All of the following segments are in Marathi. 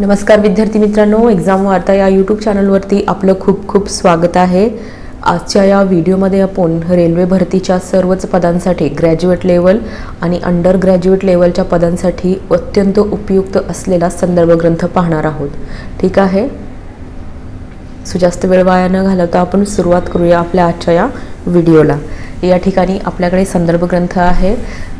नमस्कार विद्यार्थी मित्रांनो एक्झाम वार्ता या यूट्यूब चॅनलवरती आपलं खूप खूप स्वागत आहे. आजच्या या व्हिडिओमध्ये आपण रेल्वे भरतीच्या सर्वच पदांसाठी ग्रॅज्युएट लेवल आणि अंडर ग्रॅज्युएट लेवलच्या पदांसाठी अत्यंत उपयुक्त असलेला संदर्भ ग्रंथ पाहणार आहोत. ठीक आहे? सो जास्त वेळ वाया न घालवता आपण सुरुवात करूया आपल्या आजच्या या व्हिडिओला या ठिकाणी आपल्याकडे संदर्भ ग्रंथ आहे.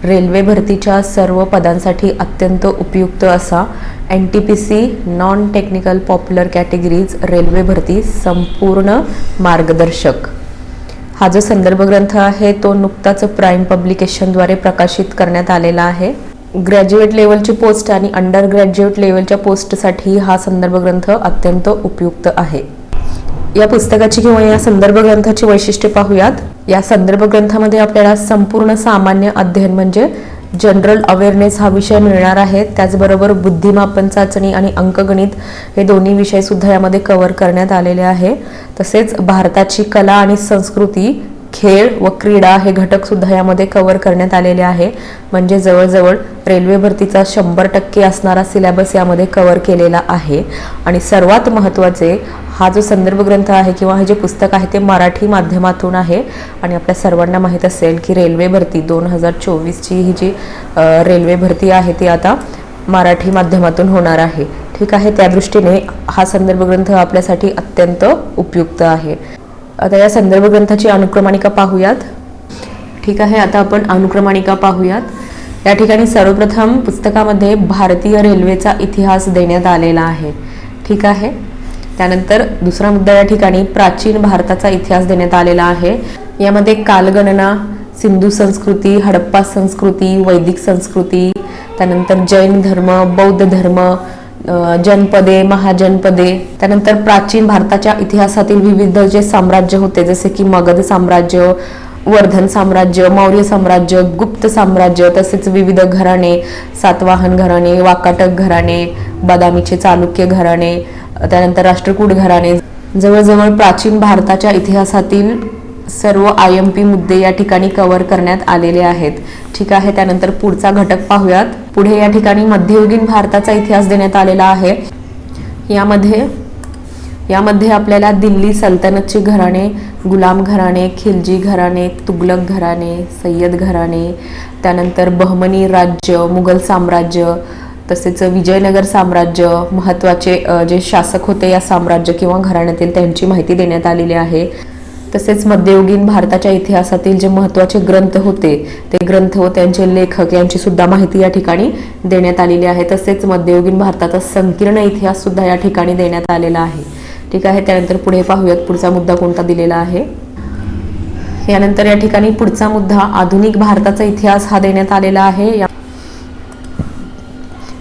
रेल्वे भरतीच्या सर्व पदांसाठी अत्यंत उपयुक्त असा. N T P C non technical popular categories railway भरती संपूर्ण मार्गदर्शक. हा जो संदर्भ ग्रंथ आहे तो नुकताच प्राईम पब्लिकेशनद्वारे प्रकाशित करण्यात आलेला आहे. ग्रॅज्युएट लेवलची पोस्ट आणि अंडर ग्रॅज्युएट लेवलच्या पोस्टसाठी हा संदर्भ ग्रंथ अत्यंत उपयुक्त आहे. या पुस्तकाची किंवा या संदर्भ ग्रंथाची वैशिष्ट्ये पाहूयात. या संदर्भ ग्रंथामध्ये आपल्याला संपूर्ण सामान्य अध्ययन म्हणजे जनरल अवेअरनेस हा विषय मिळणार आहे. त्याचबरोबर बुद्धिमापन चाचणी आणि अंकगणित हे दोन्ही विषय सुद्धा यामध्ये कव्हर करण्यात आलेले आहे. तसेच भारताची कला आणि संस्कृती खेळ व क्रीडा हे घटक सुद्धा यामध्ये कव्हर करण्यात आलेले आहे. म्हणजे जवळजवळ रेल्वे भरतीचा शंभर टक्के असणारा सिलेबस यामध्ये कव्हर केलेला आहे. आणि सर्वात महत्त्वाचे हा जो संदर्भ ग्रंथ आहे किंवा हे जे पुस्तक आहे ते मराठी माध्यमातून आहे. आणि आपल्या सर्वांना माहीत असेल की रेल्वे भरती दोन हजार चोवीसची ही जी रेल्वे भरती आहे ती आता मराठी माध्यमातून होणार आहे. ठीक आहे? त्या दृष्टीने हा संदर्भ ग्रंथ आपल्यासाठी अत्यंत उपयुक्त आहे. आता या संदर्भ ग्रंथाची अनुक्रमाणिका पाहूयात. ठीक आहे आता आपण अनुक्रमाणिका पाहूयात. या ठिकाणी सर्वप्रथम पुस्तकामध्ये भारतीय रेल्वेचा इतिहास देण्यात आलेला आहे. ठीक आहे. त्यानंतर दुसरा मुद्दा या ठिकाणी प्राचीन भारताचा इतिहास देण्यात आलेला आहे. यामध्ये कालगणना सिंधू संस्कृती हडप्पा संस्कृती वैदिक संस्कृती त्यानंतर जैन धर्म बौद्ध धर्म जनपदे महाजनपदे त्यानंतर प्राचीन भारताच्या इतिहासातील विविध जे साम्राज्य होते जसे की मगध साम्राज्य वर्धन साम्राज्य मौर्य साम्राज्य गुप्त साम्राज्य तसेच विविध घराणे सातवाहन घराणे वाकाटक घराणे बदामीचे चालुक्य घराणे त्यानंतर राष्ट्रकूट घराणे. जवळजवळ प्राचीन भारताच्या इतिहासातील सर्व आय एम पी मुद्दे या ठिकाणी कव्हर करण्यात आलेले आहेत. ठीक आहे त्यानंतर पुढचा घटक पाहूयात. पुढे या ठिकाणी मध्ययुगीन भारताचा इतिहास देण्यात आलेला आहे. यामध्ये यामध्ये आपल्याला दिल्ली सल्तनतची घराणे गुलाम घराणे खिलजी घराणे तुगलक घराणे सय्यद घराणे त्यानंतर बहमनी राज्य मुघल साम्राज्य तसेच विजयनगर साम्राज्य महत्त्वाचे जे शासक होते या साम्राज्य किंवा घराण्यातील त्यांची माहिती देण्यात आलेली आहे. तसेच मध्ययुगीन भारताच्या इतिहासातील जे महत्त्वाचे ग्रंथ होते ते ग्रंथ व त्यांचे लेखक यांची सुद्धा माहिती या ठिकाणी देण्यात आलेली आहे. तसेच मध्ययुगीन भारताचा संकीर्ण इतिहास सुद्धा या ठिकाणी देण्यात आलेला आहे. ठीक आहे त्यानंतर पुढे पाहूयात पुढचा मुद्दा कोणता दिलेला आहे. यानंतर या ठिकाणी पुढचा मुद्दा आधुनिक भारताचा इतिहास हा देण्यात आलेला आहे. या-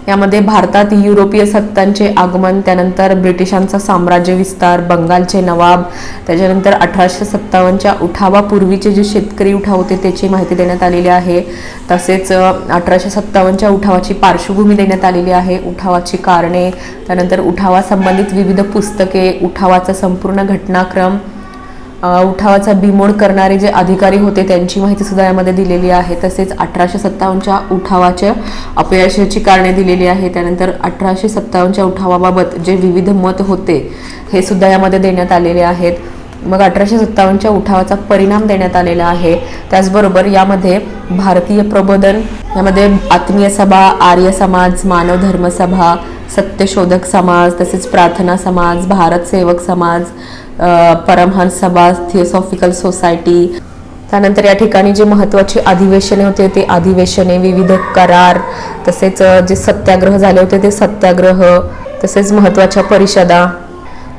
यामध्ये भारतात युरोपीय सत्तांचे आगमन त्यानंतर ब्रिटिशांचा साम्राज्य विस्तार बंगालचे नवाब त्याच्यानंतर अठराशे सत्तावन्नच्या उठावापूर्वीचे जे शेतकरी उठाव होते त्याची माहिती देण्यात आलेली आहे. तसेच अठराशे सत्तावन्नच्या उठावाची पार्श्वभूमी देण्यात आलेली आहे. उठावाची कारणे त्यानंतर उठावासंबंधित विविध पुस्तके उठावाचा संपूर्ण घटनाक्रम उठावाचा बिमोड करणारे जे अधिकारी होते त्यांची माहिती सुद्धा यामध्ये दिलेली आहे. तसेच अठराशे सत्तावन्नच्या उठावाच्या अपयशाची कारणे दिलेली आहे. त्यानंतर अठराशे सत्तावन्नच्या उठावाबाबत जे विविध मत होते हे सुद्धा यामध्ये देण्यात आलेले आहेत. मग अठराशे सत्तावन्नच्या उठावाचा परिणाम देण्यात आलेला आहे. त्याचबरोबर यामध्ये भारतीय प्रबोधन यामध्ये आत्मीय सभा आर्य समाज मानव धर्म सभा सत्यशोधक समाज तसेच प्रार्थना समाज भारत सेवक समाज परमहंस सभा थिओसॉफिकल सोसायटी. त्यानंतर या ठिकाणी जे महत्त्वाचे अधिवेशने होते ते अधिवेशने विविध करार तसेच जे सत्याग्रह झाले होते ते सत्याग्रह तसेच महत्त्वाच्या परिषदा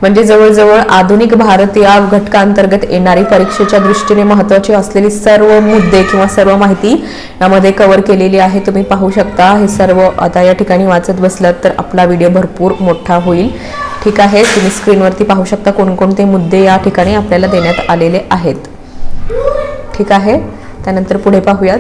म्हणजे जवळजवळ आधुनिक भारत या घटकांतर्गत येणारी परीक्षेच्या दृष्टीने महत्त्वाची असलेली सर्व मुद्दे किंवा सर्व माहिती यामध्ये कव्हर केलेली आहे. तुम्ही पाहू शकता. हे सर्व आता या ठिकाणी वाचत बसलात तर आपला व्हिडिओ भरपूर मोठा होईल. ठीक आहे. तुम्ही स्क्रीनवरती पाहू शकता कोणकोणते मुद्दे या ठिकाणी आपल्याला देण्यात आलेले आहेत. ठीक आहे. त्यानंतर पुढे पाहूयात.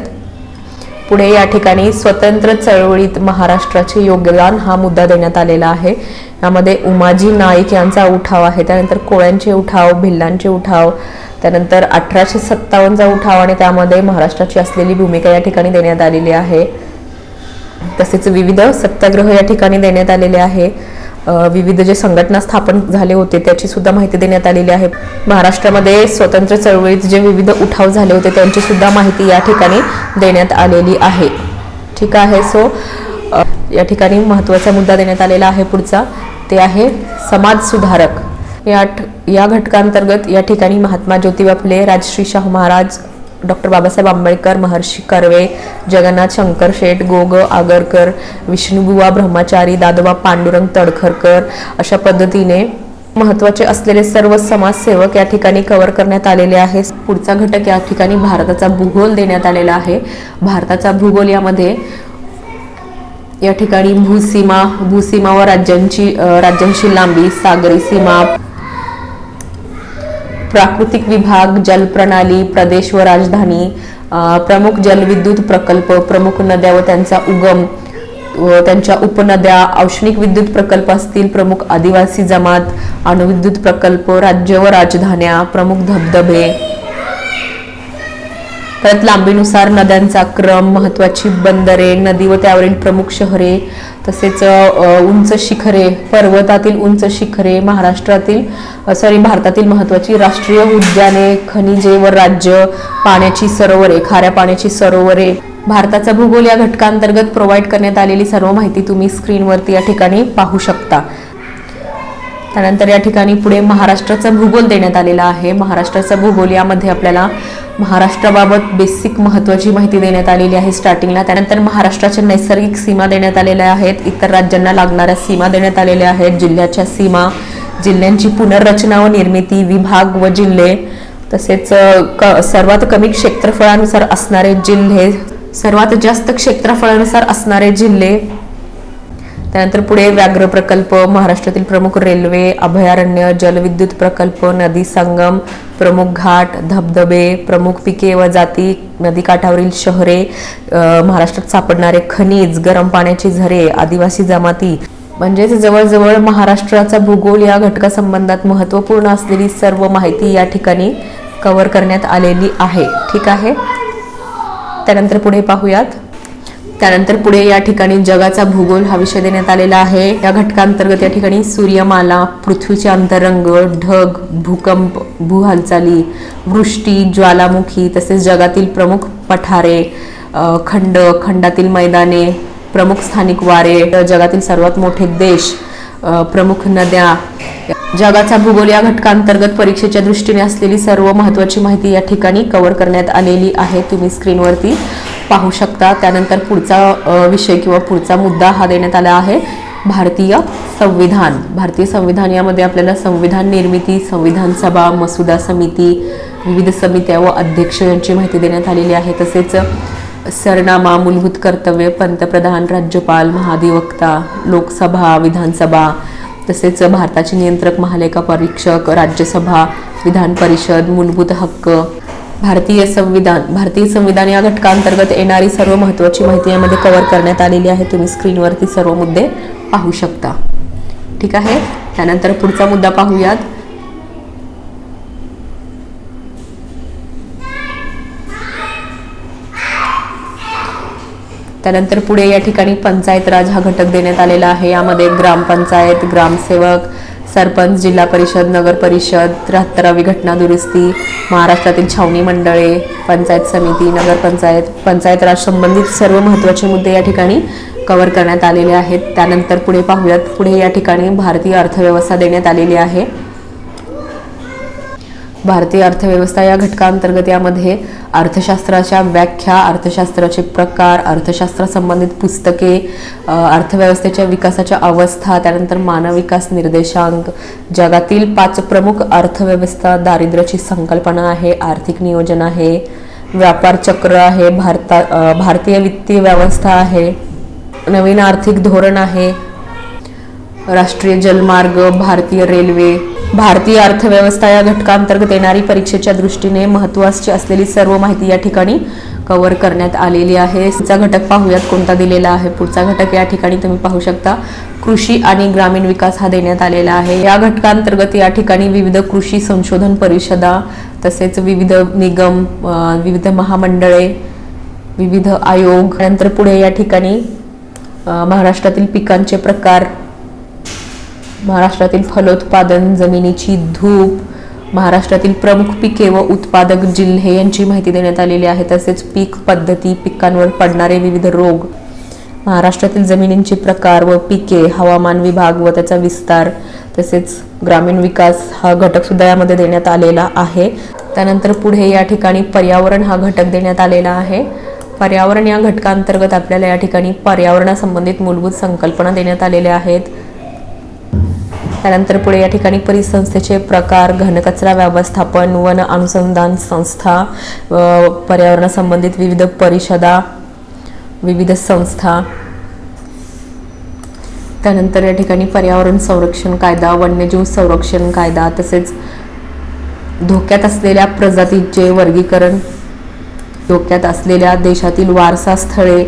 पुढे या ठिकाणी स्वतंत्र चळवळीत महाराष्ट्राचे योगदान हा मुद्दा देण्यात आलेला आहे. यामध्ये उमाजी नाईक यांचा उठाव आहे. त्यानंतर कोळ्यांचे उठाव भिल्लांचे उठाव त्यानंतर अठराशे सत्तावन्नचा उठाव आणि त्यामध्ये महाराष्ट्राची असलेली भूमिका या ठिकाणी देण्यात आलेली आहे. तसेच विविध सत्याग्रह या ठिकाणी देण्यात आलेले आहे. विविध जे संघटना स्थापन झाले होते त्याची सुद्धा माहिती देण्यात आलेली आहे. महाराष्ट्रामध्ये स्वतंत्र चळवळीत जे विविध उठाव झाले होते त्यांची सुद्धा माहिती या ठिकाणी देण्यात आलेली आहे. ठीक आहे सो या ठिकाणी महत्त्वाचा मुद्दा देण्यात आलेला आहे पुढचा. ते आहे समाज सुधारक. या या घटकांतर्गत या ठिकाणी महात्मा ज्योतिबा फुले राजश्री शाहू महाराज डॉक्टर बाबासाहेब आंबेडकर महर्षी कर्वे जगन्नाथ शंकर शेठ गोग आगरकर विष्णुबुवा ब्रह्मचारी दादोबा पांडुरंग तडखरकर अशा पद्धतीने महत्त्वाचे असलेले सर्व समाजसेवक या ठिकाणी कव्हर करण्यात आलेले आहे. पुढचा घटक या ठिकाणी भारताचा भूगोल देण्यात आलेला आहे. भारताचा भूगोल यामध्ये या ठिकाणी भूसीमा भूसीमा व राज्यांची राज्यांची लांबी सागरी सीमा प्राकृतिक विभाग जलप्रणाली प्रदेश व राजधानी प्रमुख जलविद्युत प्रकल्प प्रमुख नद्या व त्यांचा उगम व त्यांच्या उपनद्या औष्णिक विद्युत प्रकल्प असतील प्रमुख आदिवासी जमात अणुविद्युत प्रकल्प राज्य व राजधान्या प्रमुख धबधबे परत लांबीनुसार नद्यांचा क्रम महत्त्वाची बंदरे नदी व त्यावरील प्रमुख शहरे तसेच उंच शिखरे पर्वतातील उंच शिखरे महाराष्ट्रातील सॉरी भारतातील महत्त्वाची राष्ट्रीय उद्याने खनिजे व राज्य पाण्याची सरोवरे खाऱ्या पाण्याची सरोवरे. भारताचा भूगोल या घटकांतर्गत प्रोव्हाइड करण्यात आलेली सर्व माहिती तुम्ही स्क्रीनवरती या ठिकाणी पाहू शकता. त्यानंतर या ठिकाणी पुढे महाराष्ट्राचा भूगोल देण्यात आलेला आहे. महाराष्ट्राचा भूगोल यामध्ये आपल्याला महाराष्ट्राबाबत बेसिक महत्त्वाची माहिती देण्यात आलेली आहे स्टार्टिंगला त्यानंतर महाराष्ट्राच्या नैसर्गिक सीमा देण्यात आलेल्या आहेत. इतर राज्यांना लागणाऱ्या सीमा देण्यात आलेल्या आहेत. जिल्ह्याच्या सीमा जिल्ह्यांची पुनर्रचना व निर्मिती विभाग व जिल्हे तसेच क सर्वात कमी क्षेत्रफळानुसार असणारे जिल्हे सर्वात जास्त क्षेत्रफळानुसार असणारे जिल्हे त्यानंतर पुढे व्याघ्र प्रकल्प महाराष्ट्रातील प्रमुख रेल्वे अभयारण्य जलविद्युत प्रकल्प नदी संगम प्रमुख घाट धबधबे प्रमुख पिके व जाती नदीकाठावरील शहरे महाराष्ट्रात सापडणारे खनिज गरम पाण्याची झरे आदिवासी जमाती म्हणजेच जवळजवळ महाराष्ट्राचा भूगोल या घटकासंबंधात महत्त्वपूर्ण असलेली सर्व माहिती या ठिकाणी कव्हर करण्यात आलेली आहे. ठीक आहे? त्यानंतर पुढे पाहूयात. त्यानंतर पुढे या ठिकाणी जगाचा भूगोल हा विषय देण्यात आलेला आहे. या घटकांतर्गत या ठिकाणी सूर्यमाला पृथ्वीचे अंतरंग ढग भूकंप भूहालचाली वृष्टी ज्वालामुखी तसेच जगातील प्रमुख पठारे खंड खंडातील मैदाने प्रमुख स्थानिक वारे जगातील सर्वात मोठे देश प्रमुख नद्या. जगाचा भूगोल या घटकांतर्गत परीक्षेच्या दृष्टीने असलेली सर्व महत्त्वाची माहिती या ठिकाणी कव्हर करण्यात आलेली आहे. तुम्ही स्क्रीनवरती पाहू शकता. त्यानंतर पुढचा विषय किंवा पुढचा मुद्दा हा देण्यात आला आहे. भारतीय संविधान. भारतीय संविधान यामध्ये आपल्याला संविधान निर्मिती संविधान सभा मसुदा समिती विविध समित्या व अध्यक्ष यांची माहिती देण्यात आलेली आहे. तसेच सरनामा मूलभूत कर्तव्य पंतप्रधान राज्यपाल महाधिवक्ता लोकसभा विधानसभा तसेच भारताचे नियंत्रक महालेखा परीक्षक राज्यसभा विधान परिषद मूलभूत हक्क भारतीय संविधान भारतीय संविधान या घटकांतर्गत येणारी सर्व महत्त्वाची माहिती यामध्ये कव्हर करण्यात आलेली आहे. तुम्ही स्क्रीनवरती सर्व मुद्दे पाहू शकता. ठीक आहे? त्यानंतर पुढचा मुद्दा पाहूयात. त्यानंतर पुढे या ठिकाणी पंचायत राज हा घटक देण्यात आलेला आहे. यामध्ये ग्रामपंचायत ग्रामसेवक सरपंच जिल्हा परिषद नगर परिषद त्र्याहत्तरावी घटना दुरुस्ती महाराष्ट्रातील छावणी मंडळे पंचायत समिती नगरपंचायत पंचायत राज संबंधित सर्व महत्त्वाचे मुद्दे या ठिकाणी कव्हर करण्यात आलेले आहेत. त्यानंतर पुढे पाहूयात. पुढे या ठिकाणी भारतीय अर्थव्यवस्था देण्यात आलेली आहे. भारतीय अर्थव्यवस्था या घटकांतर्गत यामध्ये अर्थशास्त्राच्या व्याख्या अर्थशास्त्राचे प्रकार अर्थशास्त्रासंबंधित पुस्तके अर्थव्यवस्थेच्या विकासाच्या अवस्था त्यानंतर मानव विकास निर्देशांक जगातील पाच प्रमुख अर्थव्यवस्था दारिद्र्याची संकल्पना आहे आर्थिक नियोजन आहे व्यापार चक्र आहे भारता भारतीय वित्तीय व्यवस्था आहे नवीन आर्थिक धोरण आहे राष्ट्रीय जलमार्ग भारतीय रेल्वे भारतीय अर्थव्यवस्था या घटकांतर्गत येणारी परीक्षेच्या दृष्टीने महत्वाची असलेली सर्व माहिती या ठिकाणी कव्हर करण्यात आलेली आहे. पुढचा घटक पाहूयात कोणता दिलेला आहे. पुढचा घटक या ठिकाणी तुम्ही पाहू शकता. कृषी आणि ग्रामीण विकास हा देण्यात आलेला आहे. या घटकांतर्गत या ठिकाणी विविध कृषी संशोधन परिषदा तसेच विविध निगम विविध महामंडळे विविध आयोग नंतर पुढे या ठिकाणी महाराष्ट्रातील पिकांचे प्रकार महाराष्ट्रातील फलोत्पादन जमिनीची धूप महाराष्ट्रातील प्रमुख पिके व उत्पादक जिल्हे यांची माहिती देण्यात आलेली आहे. तसेच पीक पद्धती पिकांवर पडणारे विविध रोग महाराष्ट्रातील जमिनींचे प्रकार व पिके हवामान विभाग व त्याचा विस्तार तसेच ग्रामीण विकास हा घटकसुद्धा यामध्ये देण्यात आलेला आहे. त्यानंतर पुढे या ठिकाणी पर्यावरण हा घटक देण्यात आलेला आहे. पर्यावरण या घटकांतर्गत आपल्याला या ठिकाणी पर्यावरणासंबंधित मूलभूत संकल्पना देण्यात आलेल्या आहेत. त्यानंतर पुढे या ठिकाणी परिसंस्थेचे प्रकार घनकचरा व्यवस्थापन वन अनुसंधान संस्था व पर्यावरणासंबंधित विविध परिषदा विविध संस्था. त्यानंतर या ठिकाणी पर्यावरण संरक्षण कायदा वन्यजीव संरक्षण कायदा तसेच धोक्यात असलेल्या प्रजातीचे वर्गीकरण धोक्यात असलेल्या देशातील वारसा स्थळे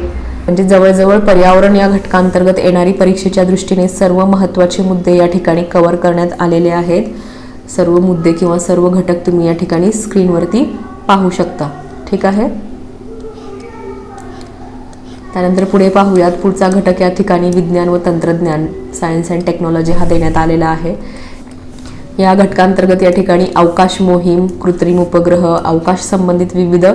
म्हणजे जवळजवळ पर्यावरण या घटकांतर्गत येणारी परीक्षेच्या दृष्टीने सर्व महत्त्वाचे मुद्दे या ठिकाणी कव्हर करण्यात आलेले आहेत. सर्व मुद्दे किंवा सर्व घटक तुम्ही या ठिकाणी स्क्रीनवरती पाहू शकता. ठीक आहे? त्यानंतर पुढे पाहूयात. पुढचा घटक या ठिकाणी विज्ञान व तंत्रज्ञान सायन्स अँड टेक्नॉलॉजी हा देण्यात आलेला आहे. या घटकांतर्गत या ठिकाणी अवकाश मोहीम कृत्रिम उपग्रह अवकाश संबंधित विविध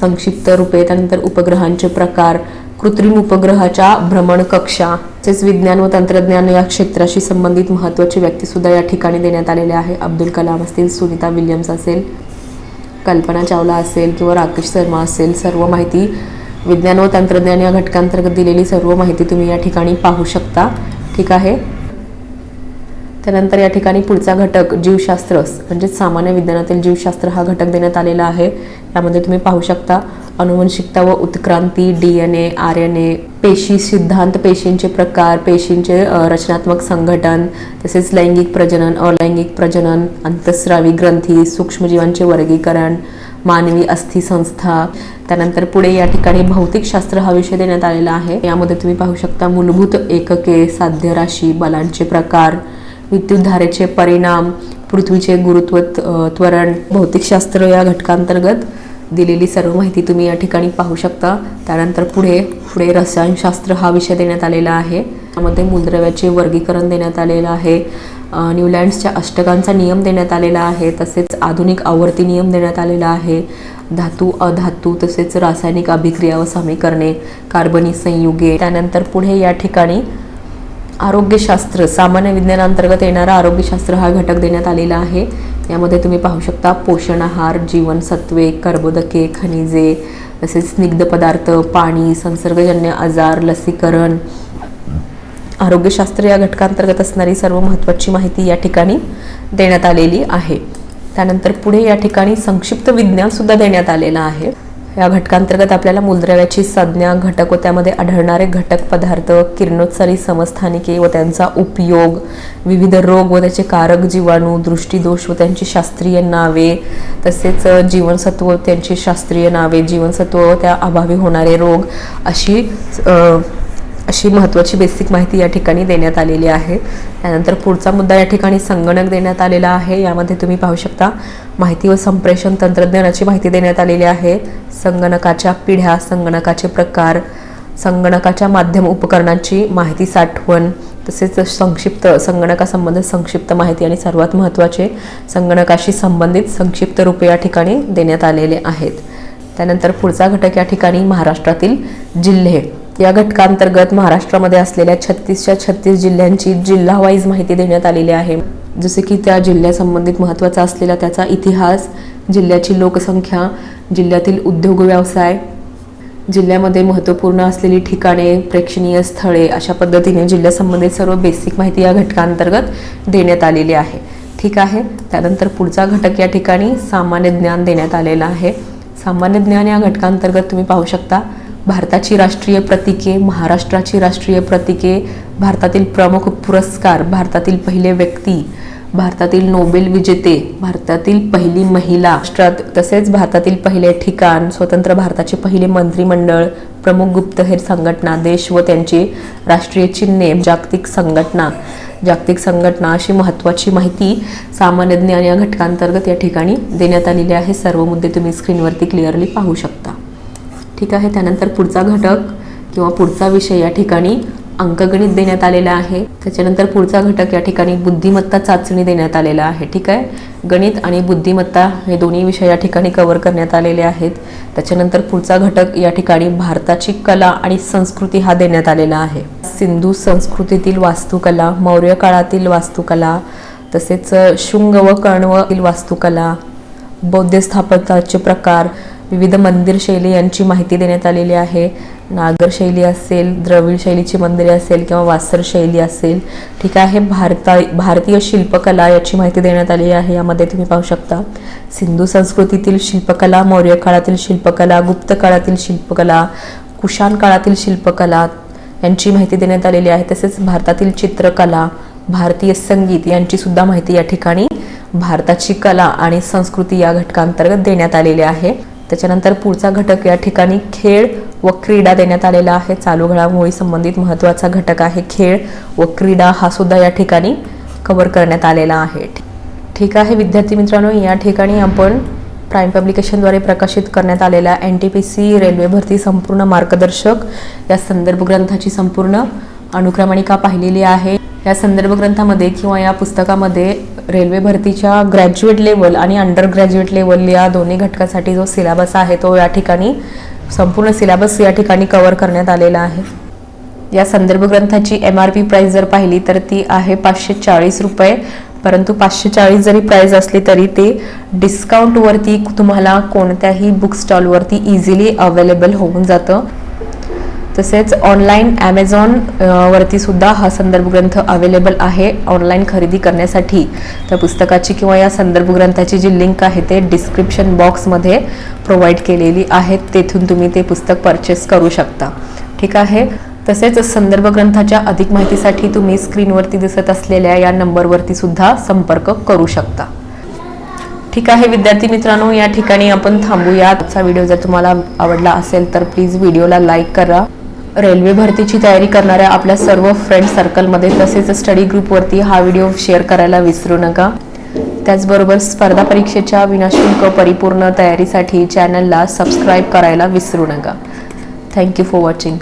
संक्षिप्त रूपे त्यानंतर उपग्रहांचे प्रकार कृत्रिम उपग्रहाच्या भ्रमण कक्षा तसेच विज्ञान व तंत्रज्ञान या क्षेत्राशी संबंधित महत्त्वाची व्यक्तीसुद्धा या ठिकाणी देण्यात आलेले आहे. अब्दुल कलाम असतील सुनीता विल्यम्स असेल कल्पना चावला असेल किंवा राकेश शर्मा असेल सर्व माहिती विज्ञान व तंत्रज्ञान या घटकांतर्गत दिलेली सर्व माहिती तुम्ही या ठिकाणी पाहू शकता. ठीक आहे? त्यानंतर या ठिकाणी पुढचा घटक जीवशास्त्र म्हणजेच सामान्य विज्ञानातील जीवशास्त्र हा घटक देण्यात आलेला आहे. यामध्ये तुम्ही पाहू शकता अनुवंशिकता व उत्क्रांती D N A R N A पेशी सिद्धांत पेशींचे प्रकार पेशींचे रचनात्मक संघटन तसेच लैंगिक प्रजनन अलैंगिक प्रजनन अंतस्रावी ग्रंथी सूक्ष्मजीवांचे वर्गीकरण मानवी अस्थि संस्था. त्यानंतर पुढे या ठिकाणी भौतिकशास्त्र हा विषय देण्यात आलेला आहे. यामध्ये तुम्ही पाहू शकता मूलभूत एकके साध्य राशी बलांचे प्रकार विद्युतधारेचे परिणाम पृथ्वीचे गुरुत्व त्वरण. भौतिकशास्त्र या घटकांतर्गत दिलेली सर्व माहिती तुम्ही या ठिकाणी पाहू शकता. त्यानंतर पुढे पुढे रसायनशास्त्र हा विषय देण्यात आलेला आहे. त्यामध्ये मूलद्रव्याचे वर्गीकरण देण्यात आलेलं आहे. न्यूलँड्सच्या अष्टकांचा नियम देण्यात आलेला आहे. तसेच आधुनिक आवर्ती नियम देण्यात आलेला आहे. धातू अधातू तसेच रासायनिक अभिक्रिया व समीकरणे कार्बनी संयुगे. त्यानंतर पुढे या ठिकाणी आरोग्यशास्त्र सामान्य विज्ञानांतर्गत येणारा आरोग्यशास्त्र हा घटक देण्यात आलेला आहे. यामध्ये तुम्ही पाहू शकता पोषण आहार जीवनसत्वे कर्बोदके खनिजे तसेच स्निग्ध पदार्थ पाणी संसर्गजन्य आजार लसीकरण. आरोग्यशास्त्र या घटकांतर्गत असणारी सर्व महत्त्वाची माहिती या ठिकाणी देण्यात आलेली आहे. त्यानंतर पुढे या ठिकाणी संक्षिप्त विज्ञानसुद्धा देण्यात आलेलं आहे. या घटकांतर्गत आपल्याला मूलद्रव्याची संज्ञा घटक व त्यामध्ये आढळणारे घटक पदार्थ किरणोत्सारी समस्थानिके व त्यांचा उपयोग विविध रोग व त्याचे कारक जीवाणू दृष्टीदोष व त्यांची शास्त्रीय नावे तसेच जीवनसत्व त्यांची शास्त्रीय नावे जीवनसत्व व त्या अभावी होणारे रोग अशी अशी महत्त्वाची बेसिक माहिती या ठिकाणी देण्यात आलेली आहे. त्यानंतर पुढचा मुद्दा या ठिकाणी संगणक देण्यात आलेला आहे. यामध्ये तुम्ही पाहू शकता माहिती व संप्रेषण तंत्रज्ञानाची माहिती देण्यात आलेली आहे. संगणकाच्या पिढ्या संगणकाचे प्रकार संगणकाच्या माध्यम उपकरणाची माहिती साठवण तसेच संक्षिप्त संगणकासंबंधित संक्षिप्त माहिती आणि सर्वात महत्त्वाचे संगणकाशी संबंधित संक्षिप्त रूपे या ठिकाणी देण्यात आलेले आहेत. त्यानंतर पुढचा घटक या ठिकाणी महाराष्ट्रातील जिल्हे. या घटकांतर्गत महाराष्ट्रामध्ये असलेल्या छत्तीसच्या छत्तीस जिल्ह्यांची जिल्हावाईज माहिती देण्यात आलेली आहे. जसे की त्या जिल्ह्यासंबंधित महत्त्वाचा असलेला त्याचा इतिहास जिल्ह्याची लोकसंख्या जिल्ह्यातील उद्योग व्यवसाय जिल्ह्यामध्ये महत्त्वपूर्ण असलेली ठिकाणे प्रेक्षणीय स्थळे अशा पद्धतीने जिल्ह्यासंबंधित सर्व बेसिक माहिती या घटकांतर्गत देण्यात आलेली आहे. ठीक आहे? त्यानंतर पुढचा घटक या ठिकाणी सामान्य ज्ञान देण्यात आलेला आहे. सामान्य ज्ञान या घटकांतर्गत तुम्ही पाहू शकता भारताची राष्ट्रीय प्रतीके महाराष्ट्राची राष्ट्रीय प्रतीके भारतातील प्रमुख पुरस्कार भारतातील पहिले व्यक्ती भारतातील नोबेल विजेते भारतातील पहिली महिला राष्ट्रात तसेच भारतातील पहिले ठिकाण स्वतंत्र भारताचे पहिले मंत्रिमंडळ प्रमुख गुप्तहेर संघटना देश व त्यांची राष्ट्रीय चिन्हे जागतिक संघटना. जागतिक संघटना अशी महत्त्वाची माहिती सामान्य ज्ञान या घटकांतर्गत या ठिकाणी देण्यात आलेली आहे. सर्व मुद्दे तुम्ही स्क्रीनवरती क्लिअरली पाहू शकता. ठीक आहे त्यानंतर पुढचा घटक किंवा पुढचा विषय या ठिकाणी अंकगणित देण्यात आलेला आहे. त्याच्यानंतर पुढचा घटक या ठिकाणी बुद्धिमत्ता चाचणी देण्यात आलेला आहे ठीक आहे? गणित आणि बुद्धिमत्ता हे दोन्ही विषय या ठिकाणी कव्हर करण्यात आलेले आहेत. त्याच्यानंतर पुढचा घटक या ठिकाणी भारताची कला आणि संस्कृती हा देण्यात आलेला आहे. सिंधू संस्कृतीतील वास्तुकला मौर्य काळातील वास्तुकला तसेच शुंग व कण्वतील वास्तुकला बौद्ध स्थापत्याचे प्रकार विविध मंदिर शैली यांची माहिती देण्यात आलेली आहे. नागर शैली असेल द्रविड शैलीची मंदिरे असेल किंवा वासर शैली असेल ठीक आहे. भारता भारतीय शिल्पकला याची माहिती देण्यात आली आहे. यामध्ये तुम्ही पाहू शकता सिंधू संस्कृतीतील शिल्पकला मौर्य काळातील शिल्पकला गुप्त काळातील शिल्पकला कुशाण काळातील शिल्पकला यांची माहिती देण्यात आलेली आहे. तसेच भारतातील चित्रकला भारतीय संगीत यांची सुद्धा माहिती या ठिकाणी भारताची कला आणि संस्कृती या घटकांतर्गत देण्यात आलेली आहे. त्याच्यानंतर पुढचा घटक या ठिकाणी खेळ व क्रीडा देण्यात आलेला आहे. चालू घडामोडी संबंधित महत्त्वाचा घटक आहे खेळ व क्रीडा हा सुद्धा या ठिकाणी कव्हर करण्यात आलेला आहे. ठीक आहे विद्यार्थी मित्रांनो या ठिकाणी आपण प्राईम पब्लिकेशनद्वारे प्रकाशित करण्यात आलेल्या N T P C railway भरती संपूर्ण मार्गदर्शक या संदर्भ ग्रंथाची संपूर्ण अनुक्रमणिका पाहिलेली आहे. या संदर्भ ग्रंथामध्ये किंवा या पुस्तकामध्ये रेल्वे भरतीच्या ग्रॅज्युएट लेवल आणि अंडर ग्रॅज्युएट लेवल या दोन्ही घटकासाठी जो सिलेबस आहे तो या ठिकाणी संपूर्ण सिलेबस या ठिकाणी कवर करण्यात आलेला आहे. या संदर्भ ग्रंथाची एम आर पी प्राईस जर पाहिली तर ती आहे पाचशे चाळीस रुपये. परंतु पाचशे चाळीस जरी प्राईस असली तरी ते डिस्काउंटवरती तुम्हाला कोणत्याही बुक स्टॉलवरती इझिली अवेलेबल होऊन जातं. तसेच ऑनलाईन ॲमेझॉन वरती सुद्धा हा संदर्भ ग्रंथ अवेलेबल आहे ऑनलाईन खरेदी करण्यासाठी. त्या पुस्तकाची किंवा या संदर्भ ग्रंथाची जी लिंक आहे ते डिस्क्रिप्शन बॉक्समध्ये प्रोव्हाइड केलेली आहे. तेथून तुम्ही ते पुस्तक परचेस करू शकता. ठीक आहे? तसेच संदर्भ ग्रंथाच्या अधिक माहितीसाठी तुम्ही स्क्रीनवरती दिसत असलेल्या या नंबरवरती सुद्धा संपर्क करू शकता. ठीक आहे? विद्यार्थी मित्रांनो या ठिकाणी आपण थांबूया आजचा व्हिडिओ जर तुम्हाला आवडला असेल तर प्लीज व्हिडिओला लाईक करा. रेल्वे भरतीची तयारी करणाऱ्या आपल्या सर्व फ्रेंड सर्कलमध्ये तसेच स्टडी ग्रुपवरती हा व्हिडिओ शेअर करायला विसरू नका. त्याचबरोबर स्पर्धा परीक्षेच्या विनाशुल्क परिपूर्ण तयारीसाठी चॅनलला सबस्क्राईब करायला विसरू नका. Thank you for watching